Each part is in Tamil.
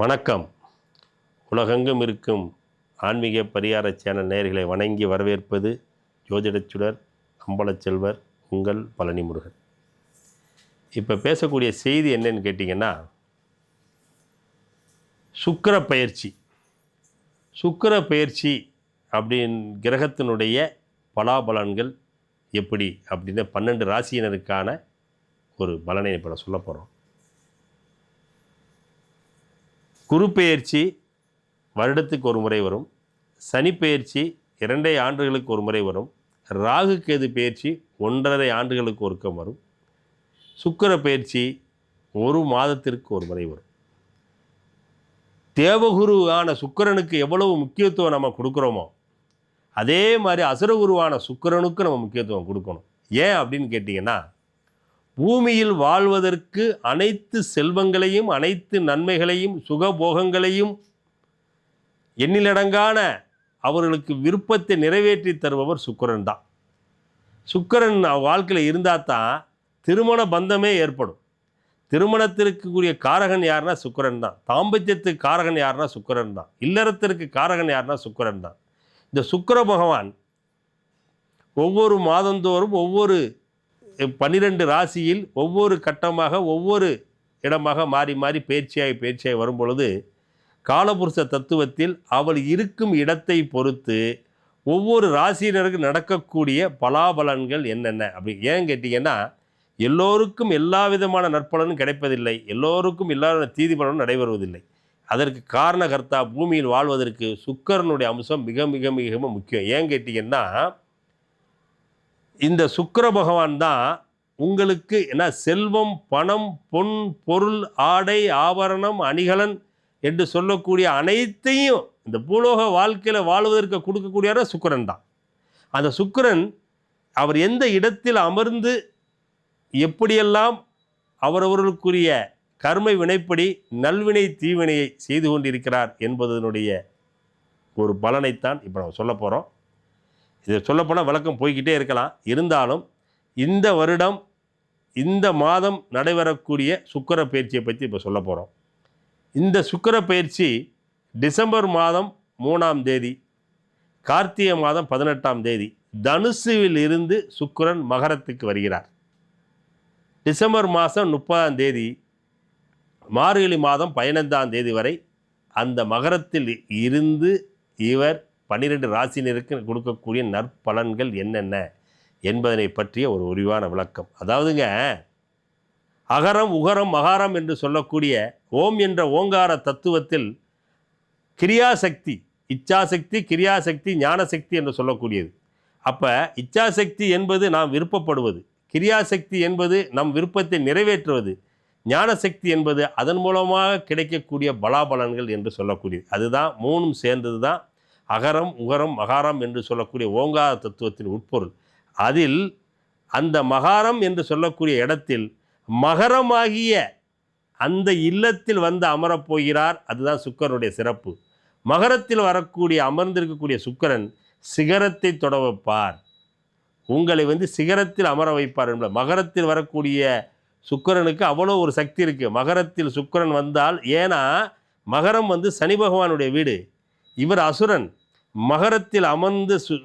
வணக்கம். உலகெங்கும் இருக்கும் ஆன்மீக பரிகார சேனல் நேர்களை வணங்கி வரவேற்பது ஜோதிடச்சுடர் அம்பலச்செல்வர் உங்கள் பழனி முருகன். இப்போ பேசக்கூடிய செய்தி என்னன்னு கேட்டிங்கன்னா சுக்கிர பயிற்சி. சுக்கர பயிற்சி அப்படின் கிரகத்தினுடைய பலாபலன்கள் எப்படி? அப்படின்னு பன்னெண்டு ராசியினருக்கான ஒரு பலனை இப்போ நான் சொல்ல போகிறோம் குருப்பெயர்ச்சி வருடத்துக்கு ஒரு முறை வரும். சனிப்பெயர்ச்சி இரண்டே ஆண்டுகளுக்கு ஒரு முறை வரும். ராகு கேது பயிற்சி ஒன்றரை ஆண்டுகளுக்கு ஒருக்கம் வரும். சுக்கிர பயிற்சி ஒரு மாதத்திற்கு ஒரு முறை வரும். தேவகுருவான சுக்கிரனுக்கு எவ்வளவு முக்கியத்துவம் நம்ம கொடுக்குறோமோ அதே மாதிரி அசுரகுருவான சுக்கிரனுக்கு நம்ம முக்கியத்துவம் கொடுக்கணும். ஏன் அப்படின்னு கேட்டிங்கன்னா பூமியில் வாழ்வதற்கு அனைத்து செல்வங்களையும் அனைத்து நன்மைகளையும் சுகபோகங்களையும் எண்ணிலடங்கான அவர்களுக்கு விருப்பத்தை நிறைவேற்றி தருபவர் சுக்கரன் தான். சுக்கிரன் வாழ்க்கையில் இருந்தால் தான் திருமண பந்தமே ஏற்படும். திருமணத்திற்குரிய காரகன் யாருன்னா சுக்கிரன் தான். தாம்பத்தியத்துக்கு காரகன் யாருன்னா சுக்கரன் தான். இல்லறத்திற்கு காரகன் யாருன்னா சுக்கரன் தான். இந்த சுக்கர பகவான் ஒவ்வொரு மாதந்தோறும் ஒவ்வொரு பன்னிரெண்டு ராசியில் ஒவ்வொரு கட்டமாக ஒவ்வொரு இடமாக மாறி மாறி பயிற்சியாகி பயிற்சியாகி வரும் பொழுது காலபுருஷ தத்துவத்தில் அவள் இருக்கும் இடத்தை பொறுத்து ஒவ்வொரு ராசியினருக்கு நடக்கக்கூடிய பலாபலன்கள் என்னென்ன? அப்படி ஏன் கேட்டிங்கன்னா எல்லோருக்கும் எல்லா விதமான நற்பலனும் கிடைப்பதில்லை. எல்லோருக்கும் எல்லா தீதி பலனும் நடைபெறுவதில்லை. அதற்கு காரணகர்த்தா பூமியில் வாழ்வதற்கு சுக்கரனுடைய அம்சம் மிக மிக மிக முக்கியம். ஏன் கேட்டிங்கன்னா இந்த சுக்கர பகவான் தான் உங்களுக்கு என்ன செல்வம் பணம் பொன் பொருள் ஆடை ஆபரணம் அணிகலன் என்று சொல்லக்கூடிய அனைத்தையும் இந்த பூலோக வாழ்க்கையில் வாழ்வதற்கு கொடுக்கக்கூடியவர சுக்கரன் தான். அந்த சுக்கிரன் அவர் எந்த இடத்தில் அமர்ந்து எப்படியெல்லாம் அவரவர்களுக்குரிய கர்மை வினைப்படி நல்வினை தீவினையை செய்து கொண்டிருக்கிறார் என்பதனுடைய ஒரு பலனைத்தான் இப்போ நம்ம சொல்ல போகிறோம் இதை சொல்லப்போனால் விளக்கம் போய்கிட்டே இருக்கலாம். இருந்தாலும் இந்த வருடம் இந்த மாதம் நடைபெறக்கூடிய சுக்கர பயிற்சியை பற்றி இப்போ சொல்ல போகிறோம் இந்த சுக்கர பயிற்சி டிசம்பர் மாதம் மூணாம் தேதி கார்த்திகை மாதம் பதினெட்டாம் தேதி தனுசுவில் இருந்து சுக்கிரன் மகரத்துக்கு வருகிறார். டிசம்பர் மாதம் முப்பதாம் தேதி மார்கழி மாதம் பதினைந்தாம் தேதி வரை அந்த மகரத்தில் இருந்து இவர் பன்னிரெண்டு ராசினருக்கு கொடுக்கக்கூடிய நற்பலன்கள் என்னென்ன என்பதனை பற்றிய ஒரு விரிவான விளக்கம். அதாவதுங்க அகரம் உகரம் மகாரம் என்று சொல்லக்கூடிய ஓம் என்ற ஓங்கார தத்துவத்தில் கிரியாசக்தி இச்சாசக்தி கிரியாசக்தி ஞானசக்தி என்று சொல்லக்கூடியது. அப்போ இச்சாசக்தி என்பது நாம் விருப்பப்படுவது கிரியாசக்தி என்பது நம் விருப்பத்தை நிறைவேற்றுவது ஞானசக்தி என்பது அதன் மூலமாக கிடைக்கக்கூடிய பலாபலன்கள் என்று சொல்லக்கூடியது. அதுதான் மூணும் சேர்ந்தது தான் அகரம் உகரம் மகாரம் என்று சொல்லக்கூடிய ஓங்கார தத்துவத்தின் உட்பொருள். அதில் அந்த மகாரம் என்று சொல்லக்கூடிய இடத்தில் மகரமாகிய அந்த இல்லத்தில் வந்து அமரப் போகிறார். அதுதான் சுக்கரனுடைய சிறப்பு. மகரத்தில் வரக்கூடிய அமர்ந்திருக்கக்கூடிய சுக்கரன் சிகரத்தை தொட வைப்பார். உங்களை வந்து சிகரத்தில் அமர வைப்பார் என்பது. மகரத்தில் வரக்கூடிய சுக்கரனுக்கு அவ்வளோ ஒரு சக்தி இருக்குது மகரத்தில் சுக்கரன் வந்தால் ஏன்னா மகரம் வந்து சனி பகவானுடைய வீடு. இவர் அசுரன். மகரத்தில் அமர்ந்து சு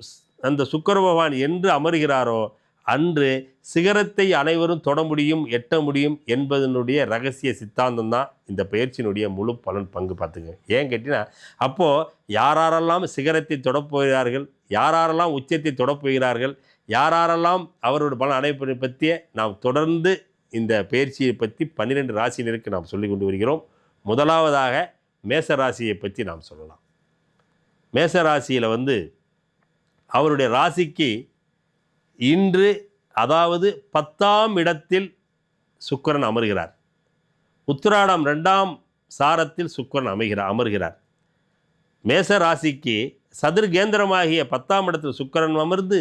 அந்த சுக்கர பகவான் என்று அமர்கிறாரோ அன்று சிகரத்தை அனைவரும் தொட முடியும் எட்ட முடியும் என்பதனுடைய ரகசிய சித்தாந்தம் தான் இந்த பயிற்சியினுடைய முழு பலன் பங்கு பார்த்துங்க. ஏன் கேட்டிங்கன்னா அப்போது யாரெல்லாம் சிகரத்தை தொடப்போகிறார்கள் யாரெல்லாம் உச்சத்தை தொடப்போகிறார்கள் யாரெல்லாம் அவரோட பலன் அடைப்பதை பற்றிய நாம் தொடர்ந்து இந்த பயிற்சியை பற்றி பன்னிரெண்டு ராசியினருக்கு நாம் சொல்லி கொண்டு வருகிறோம். முதலாவதாக மேச ராசியை பற்றி நாம் சொல்லலாம். மேச ராசியில் வந்து அவருடைய ராசிக்கு இன்று அதாவது பத்தாம் இடத்தில் சுக்கரன் அமர்கிறார். உத்திராடம் ரெண்டாம் சாரத்தில் சுக்கிரன் அமைகிறார் அமர்கிறார். மேச ராசிக்கு சதுர்கேந்திரமாகிய பத்தாம் இடத்தில் சுக்கரன் அமர்ந்து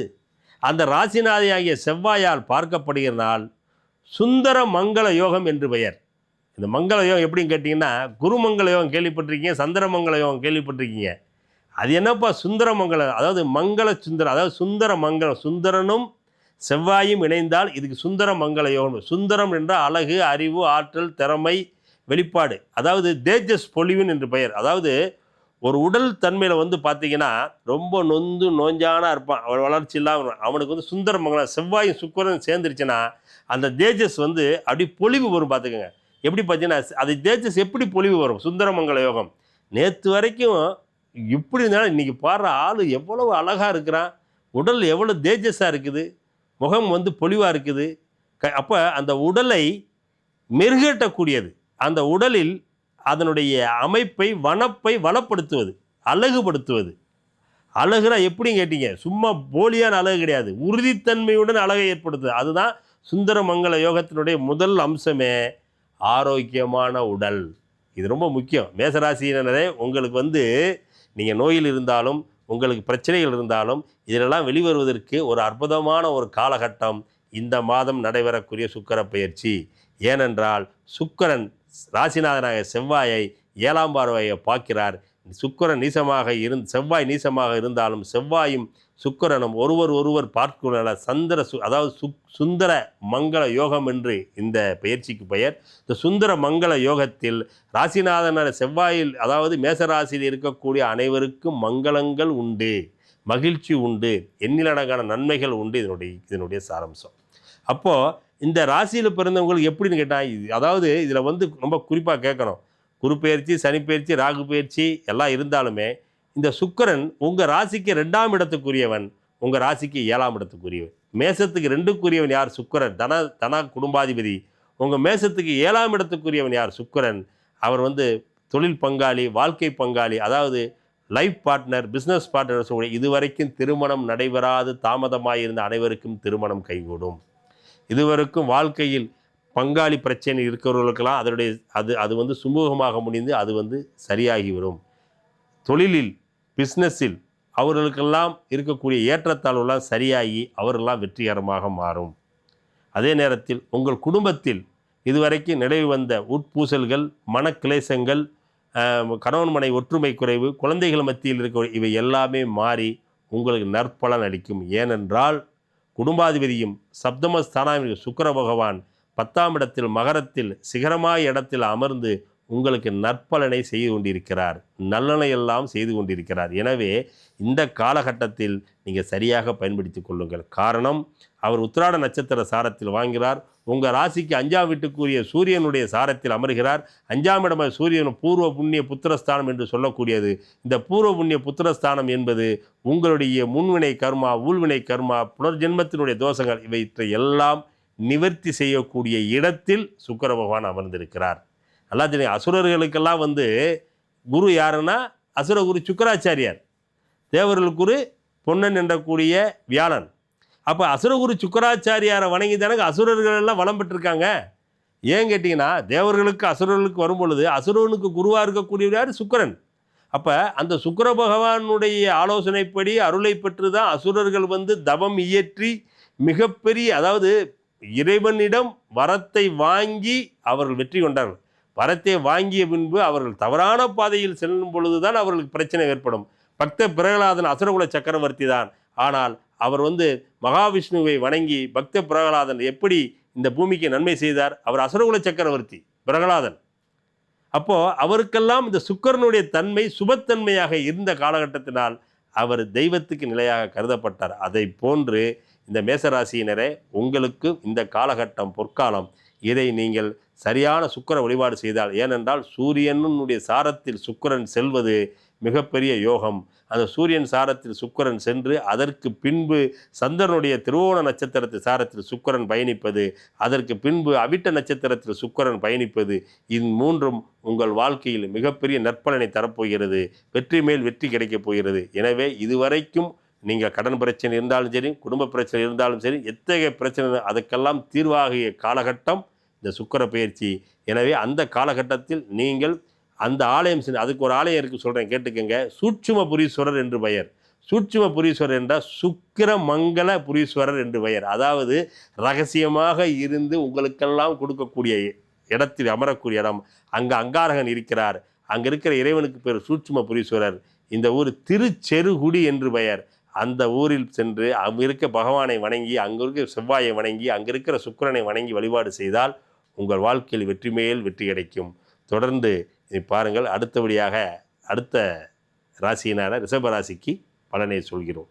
அந்த ராசிநாதியாகிய செவ்வாயால் பார்க்கப்படுகிற நாள் சுந்தர மங்கள யோகம் என்று பெயர். இந்த மங்கள யோகம் எப்படின்னு கேட்டிங்கன்னா குருமங்கள யோகம் கேள்விப்பட்டிருக்கீங்க சந்திரமங்கள யோகம் கேள்விப்பட்டிருக்கீங்க. அது என்னப்பா? சுந்தரமங்கல அதாவது மங்கள சுந்தரம் அதாவது சுந்தர மங்களம் சுந்தரனும் செவ்வாயும் இணைந்தால் இதுக்கு சுந்தர மங்கள யோகம் சுந்தரம் என்றால் அழகு அறிவு ஆற்றல் திறமை வெளிப்பாடு. அதாவது தேஜஸ் பொலிவின் என்று பெயர். அதாவது ஒரு உடல் தன்மையில் வந்து பார்த்தீங்கன்னா ரொம்ப நொந்து நோஞ்சானா இருப்பான். அவன் வளர்ச்சி இல்லாமல் அவனுக்கு வந்து சுந்தர சுந்தரமங்கலம் செவ்வாயும் சுக்கரன் சேர்ந்துருச்சுன்னா அந்த தேஜஸ் வந்து அப்படி பொலிவு வரும் பார்த்துக்கோங்க எப்படி பார்த்தீங்கன்னா அது தேஜஸ் எப்படி பொலிவு வரும்? சுந்தரமங்கல யோகம். நேற்று வரைக்கும் இப்படி இருந்தாலும் இன்றைக்கி பாடுற ஆள் எவ்வளவு அழகாக இருக்கிறான் உடல் எவ்வளோ தேஜஸாக இருக்குது முகம் வந்து பொலிவாக இருக்குது. க அப்போ அந்த உடலை மெருகேட்டக்கூடியது அந்த உடலில் அதனுடைய அமைப்பை வனப்பை வளப்படுத்துவது அழகுபடுத்துவது. அழகுனா எப்படின்னு கேட்டீங்க சும்மா போலியான அழகு கிடையாது. உறுதித்தன்மையுடன் அழகை ஏற்படுத்துது அதுதான் சுந்தரமங்கல யோகத்தினுடைய முதல் அம்சமே ஆரோக்கியமான உடல். இது ரொம்ப முக்கியம். மேசராசினரே உங்களுக்கு வந்து நீங்கள் நோயில் இருந்தாலும் உங்களுக்கு பிரச்சனைகள் இருந்தாலும் இதிலெல்லாம் வெளிவருவதற்கு ஒரு அற்புதமான ஒரு காலகட்டம் இந்த மாதம் நடைபெறக்கூடிய சுக்கர பயிற்சி. ஏனென்றால் சுக்கரன் ராசிநாதனாக செவ்வாயை ஏழாம் பார்வையை பார்க்கிறார். சுக்கரன் நீசமாக இருந் செவ்வாய் நீசமாக இருந்தாலும் செவ்வாயும் சுக்கரனும் ஒருவர் ஒருவர் பார்க்கிற சந்திர சு அதாவது சு சுந்தர மங்கள யோகம் என்று இந்த பயிற்சிக்கு பெயர். இந்த சுந்தர மங்கள யோகத்தில் ராசிநாதன செவ்வாயில் அதாவது மேசராசியில் இருக்கக்கூடிய அனைவருக்கும் மங்களங்கள் உண்டு மகிழ்ச்சி உண்டு எண்ணிலடங்கான நன்மைகள் உண்டு இதனுடைய இதனுடைய சாரம்சம். அப்போது இந்த ராசியில் பிறந்தவங்களுக்கு எப்படின்னு கேட்டால் இது அதாவது இதில் வந்து ரொம்ப குறிப்பாக கேட்கணும். குரு பயிற்சி சனி பயிற்சி ராகு பயிற்சி எல்லாம் இருந்தாலுமே இந்த சுக்கரன் உங்கள் ராசிக்கு ரெண்டாம் இடத்துக்குரியவன் உங்கள் ராசிக்கு ஏழாம் இடத்துக்குரியவன். மேசத்துக்கு ரெண்டுக்குரியவன் யார்? சுக்கரன். தன தன குடும்பாதிபதி. உங்கள் மேசத்துக்கு ஏழாம் இடத்துக்குரியவன் யார்? சுக்கரன். அவர் வந்து தொழில் பங்காளி வாழ்க்கை பங்காளி அதாவது லைஃப் பார்ட்னர் பிஸ்னஸ் பார்ட்னர் சொல்லக்கூடிய இதுவரைக்கும் திருமணம் நடைபெறாது தாமதமாக இருந்த அனைவருக்கும் திருமணம் கைகூடும். இதுவரைக்கும் வாழ்க்கையில் பங்காளி பிரச்சனை இருக்கிறவர்களுக்கெல்லாம் அதனுடைய அது அது வந்து சுமூகமாக முடிந்து அது வந்து சரியாகிவிடும். தொழிலில் பிஸ்னஸில் அவர்களுக்கெல்லாம் இருக்கக்கூடிய ஏற்றத்தாழ்வுலாம் சரியாகி அவர்களெல்லாம் வெற்றிகரமாக மாறும். அதே நேரத்தில் உங்கள் குடும்பத்தில் இதுவரைக்கும் நிலவி வந்த உட்பூசல்கள் மனக்கிளேசங்கள் கணவன் மனை ஒற்றுமை குறைவு குழந்தைகள் மத்தியில் இருக்க இவை எல்லாமே மாறி உங்களுக்கு நற்பலன் அளிக்கும். ஏனென்றால் குடும்பாதிபதியும் சப்தம சுக்கர பகவான் பத்தாம் இடத்தில் மகரத்தில் சிகரமாய இடத்தில் அமர்ந்து உங்களுக்கு நற்பலனை செய்து கொண்டிருக்கிறார். நல்லனை எல்லாம் செய்து கொண்டிருக்கிறார். எனவே இந்த காலகட்டத்தில் நீங்கள் சரியாக பயன்படுத்தி கொள்ளுங்கள். காரணம் அவர் உத்திராட நட்சத்திர சாரத்தில் வாங்கிறார் உங்கள் ராசிக்கு அஞ்சாம் வீட்டுக்குரிய சூரியனுடைய சாரத்தில் அமர்கிறார். அஞ்சாம் இடம சூரியன் பூர்வ புண்ணிய புத்திரஸ்தானம் என்று சொல்லக்கூடியது. இந்த பூர்வ புண்ணிய புத்திரஸ்தானம் என்பது உங்களுடைய முன்வினை கர்மா ஊழ்வினை கர்மா புனர்ஜென்மத்தினுடைய தோஷங்கள் இவற்றை எல்லாம் நிவர்த்தி செய்யக்கூடிய இடத்தில் சுக்கர பகவான் அமர்ந்திருக்கிறார். நல்லா தெரியும் அசுரர்களுக்கெல்லாம் வந்து குரு யாருன்னா அசுரகுரு சுக்கராச்சாரியார். தேவர்கள் குரு பொன்னன் என்றக்கூடிய வியாழன். அப்போ அசுரகுரு சுக்கராச்சாரியாரை வணங்கி தானே அசுரர்கள் எல்லாம் வளம் பெற்றிருக்காங்க? ஏன் கேட்டிங்கன்னா தேவர்களுக்கு அசுரர்களுக்கு வரும்பொழுது அசுரனுக்கு குருவாக இருக்கக்கூடியவர் யார்? சுக்கிரன். அப்போ அந்த சுக்கர பகவானுடைய ஆலோசனைப்படி அருளை பெற்று தான் அசுரர்கள் வந்து தவம் இயற்றி மிகப்பெரிய அதாவது இறைவனிடம் வரத்தை வாங்கி அவர்கள் வெற்றி கொண்டார்கள். வரத்தை வாங்கிய பின்பு அவர்கள் தவறான பாதையில் செல்லும் பொழுதுதான் அவர்களுக்கு பிரச்சனை ஏற்படும். பக்த பிரகலாதன் அசுரகுல சக்கரவர்த்தி தான் ஆனால் அவர் வந்து மகாவிஷ்ணுவை வணங்கி பக்த பிரகலாதன் எப்படி இந்த பூமிக்கு நன்மை செய்தார்? அவர் அசுரகுல சக்கரவர்த்தி பிரகலாதன். அப்போது அவருக்கெல்லாம் இந்த சுக்கரனுடைய தன்மை சுபத்தன்மையாக இருந்த காலகட்டத்தினால் அவர் தெய்வத்துக்கு நிலையாக கருதப்பட்டார். அதை போன்று இந்த மேசராசியினரே உங்களுக்கு இந்த காலகட்டம் பொற்காலம் இதை நீங்கள் சரியான சுக்கிர வழிபாடு செய்தால் ஏனென்றால் சூரியனுடைய சாரத்தில் சுக்கரன் செல்வது மிகப்பெரிய யோகம். அந்த சூரியன் சாரத்தில் சுக்கரன் சென்று அதற்கு பின்பு சந்திரனுடைய திருவோண நட்சத்திரத்து சாரத்தில் சுக்கரன் பயணிப்பது அதற்கு பின்பு அவிட்ட நட்சத்திரத்தில் சுக்கரன் பயணிப்பது இது மூன்றும் உங்கள் வாழ்க்கையில் மிகப்பெரிய நற்பலனை தரப்போகிறது வெற்றி மேல் வெற்றி கிடைக்கப் போகிறது. எனவே இதுவரைக்கும் நீங்கள் கடன் பிரச்சனை இருந்தாலும் சரி குடும்ப பிரச்சனை இருந்தாலும் சரி எத்தகைய பிரச்சனை அதுக்கெல்லாம் தீர்வாகிய காலகட்டம் இந்த சுக்கிர பயிற்சி. எனவே அந்த காலகட்டத்தில் நீங்கள் அந்த ஆலயம் சென்று அதுக்கு ஒரு ஆலயம் இருக்குது சொல்கிறேன் கேட்டுக்கங்க. சூட்சும புரீஸ்வரர் என்று பெயர். சூட்சும புரீஸ்வரர் என்றால் சுக்கிர மங்கள புரீஸ்வரர் என்று பெயர். அதாவது ரகசியமாக இருந்து உங்களுக்கெல்லாம் கொடுக்கக்கூடிய இடத்தில் அமரக்கூடிய இடம். அங்கே அங்காரகன் இருக்கிறார். அங்கே இருக்கிற இறைவனுக்கு பேர் சூட்சும புரீஸ்வரர். இந்த ஊர் திருச்செருகுடி என்று பெயர். அந்த ஊரில் சென்று அங்கே இருக்க பகவானை வணங்கி அங்கே இருக்க செவ்வாயை வணங்கி அங்கே இருக்கிற சுக்கிரனை வணங்கி வழிபாடு செய்தால் உங்கள் வாழ்க்கையில் வெற்றி மேல் வெற்றி கிடைக்கும். தொடர்ந்து இதை பாருங்கள். அடுத்தபடியாக அடுத்த ராசியினான ரிஷப ராசிக்கு பலனை சொல்கிறோம்.